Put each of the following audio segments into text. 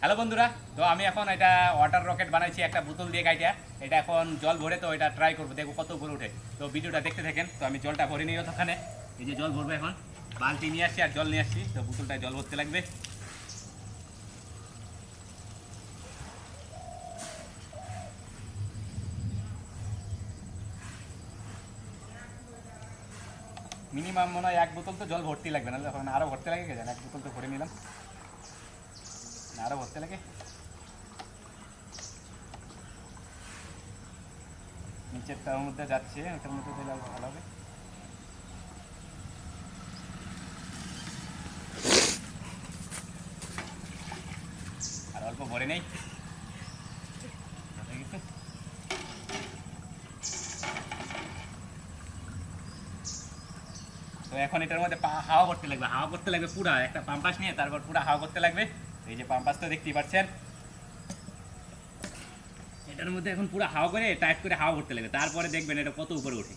Hello বন্ধুরা, তো আমি এখন এটা ওয়াটার রকেট বানাইছি, একটা বোতল দিয়ে গাইটা এটা এখন জল ভরে তো এটা ট্রাই করব, দেখব কত উপরে উঠে। তো ভিডিওটা দেখতে থাকেন, তো আমি জলটা ভরে নিয়ে ওখানে। এই যে জল ভরবো এখন। বালতি নিয়ে আসছি আর জল নিয়ে আসছি, তো বোতলটায় জল ভরতে লাগবে। মিনিমাম মনে হয় এক বোতল তো জল ভর্তি লাগবে না এখন আরও ভরতে লাগে জানে, এক বোতল তো ভরে নিলাম। না আরও ভরতে লাগে নিচের তার মধ্যে যাচ্ছে ওটার মধ্যে দিলে আরও ভালো হবে আর অল্প ভরে নেই? তো এখন এটার মধ্যে হাওয়া করতে লাগবে হাওয়া করতে লাগবে পুরা একটা পাম্পাস নিয়ে তারপর পুরা হাওয়া করতে লাগবে এই যে পাম্পাস তো দেখতেই পাচ্ছেন। এটার মধ্যে এখন পুরো হাওয়া করে টাইট করে হাওয়া করতে লাগে তারপরে দেখবেন এটা কত উপরে ওঠে।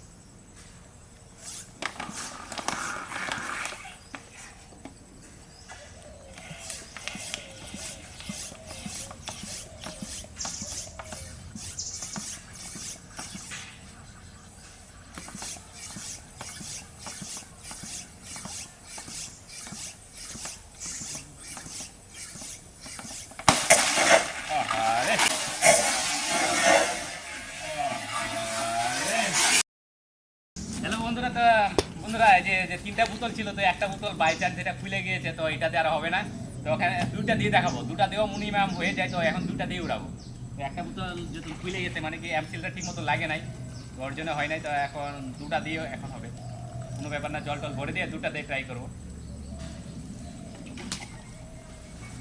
বন্ধুরা, তো, বন্ধুরা যে যে তিনটা বোতল ছিল, তো একটা বোতল বাই চান্স যেটা খুলে গিয়েছে, তো এটাতে আর হবে না। তো ওখানে দুটা দিয়ে দেখাবো। দুটা দিয়েও মিনিমাম হয়ে যায় তো এখন দুটা দিয়ে উড়াবো। তো একটা বোতল যদি খুলে গেছে মানে কি অ্যামসিলটা ঠিক মতো লাগে নাই, তো ওর জন্য হয় নাই, তো এখন দুটা দিয়েও এখন হবে। কোনো ব্যাপার না, জল টল ভরে দিয়ে দুটা দিয়ে ট্রাই করব।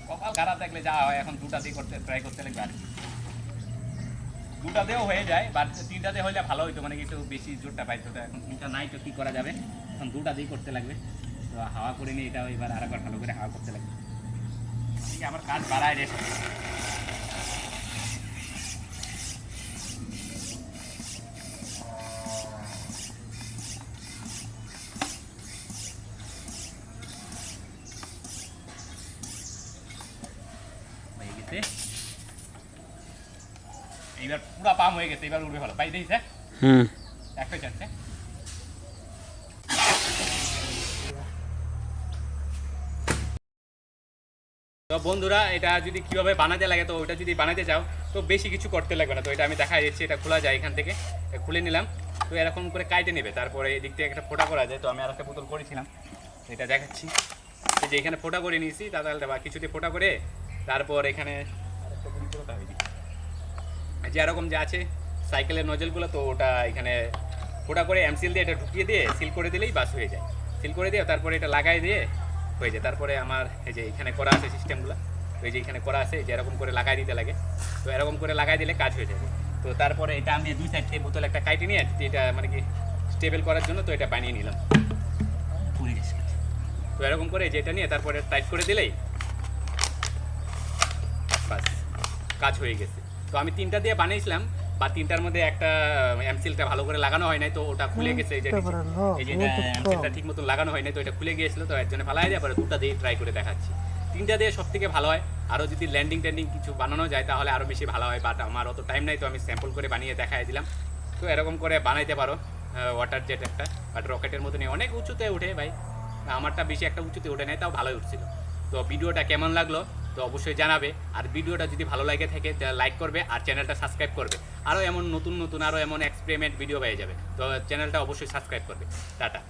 কপাল খারাপ থাকলে যা হয়, এখন দুটা দিয়ে করতে ট্রাই করতে লাগবে আর। দুটাতেও হয়ে যায় বাট তিনটাতে হলে ভালো হইতো মানে একটু বেশি জোরটা পাইতো তো এখন। তিনটা নাই তো কি করা যাবে? এখন দুটা দিয়ে করতে লাগবে। তো হাওয়া করে নিয়ে এটা এবার আরেকবার ভালো করে হাওয়া করতে লাগবে। আমার কাজ বাড়ায় রে। গেছে। এইবার পুরা পাম হয়ে গেছে এবার উঠবে ভালো। পাই দিয়েছে হুম। একটা চাচ্ছে বন্ধুরা এটা যদি কীভাবে বানাতে লাগে তো ওটা যদি বানাতে চাও তো বেশি কিছু করতে লাগবে না। তো এটা আমি দেখা দিচ্ছি এটা খোলা যায় এখান থেকে। খুলে নিলাম। তো এরকম করে কাইটে নেবে তারপরে এদিক থেকে একটা ফোটা করা যায়। তো আমি আর একটা বোতল করেছিলাম এটা দেখাচ্ছি। যে এখানে ফোটা করে নিয়েছি তাহলে বা কিছুতে ফোটা করে তারপর এখানে আরেকটা জিনিস কোথায় হয়ে গেছে? যে এরকম যে আছে সাইকেলের নজলগুলো তো ওটা এখানে ফোটা করে এমসিল দিয়ে এটা ঢুকিয়ে দিয়ে সিল করে দিলেই বাস হয়ে যায়। সিল করে দিয়ে তারপরে এটা লাগাই দিয়ে হয়ে যায়। তারপরে আমার এই যে এখানে করা আছে সিস্টেমগুলো এই যে এখানে করা আছে, যে এরকম করে লাগাই দিতে লাগে। তো এরকম করে লাগাই দিলে কাজ হয়ে যাবে। তো তারপরে এটা আমি দুই সাইড থেকে বোতল একটা কাইটে নিয়ে এটা মানে কি স্টেবল করার জন্য তো এটা বানিয়ে নিলাম। তো এরকম করে যেটা নিয়ে তারপরে টাইট করে দিলেই বাস, কাজ হয়ে গেছে। তো আমি তিনটা দিয়ে বানিয়েছিলাম বা তিনটার মধ্যে একটা এমসিলটা ভালো করে লাগানো হয় নাই তো ওটা খুলে গেছে এই যে এই যে এমসিলটা ঠিক মতো লাগানো হয় নাই তো এটা খুলে গিয়েছিল তো এর জন্য ফালাই দেওয়া পরে দুটা দিয়ে ট্রাই করে দেখাচ্ছি। তিনটা দিয়ে সব থেকে ভালো হয় আরও যদি ল্যান্ডিং ট্যান্ডিং কিছু বানানো যায় তাহলে আরও বেশি ভালো হয় বাট আমার অত টাইম নাই তো আমি স্যাম্পল করে বানিয়ে দেখাই দিলাম। তো এরকম করে বানাইতে পারো ওয়াটার জেট একটা বাট রকেটের মতনই। অনেক উঁচুতে উঠে ভাই আমারটা বেশি একটা উঁচুতে উঠে নেয় তাও ভালোই উঠছিল। তো ভিডিওটা কেমন লাগল? তো অবশ্যই জানাবে। আর ভিডিওটা যদি ভালো লাগে থাকে লাইক করবে আর চ্যানেলটা সাবস্ক্রাইব করবে। আরও এমন নতুন নতুন, আরও এমন এক্সপেরিমেন্ট ভিডিও পেয়ে যাবে। তো চ্যানেলটা অবশ্যই সাবস্ক্রাইব করবে। টাটা।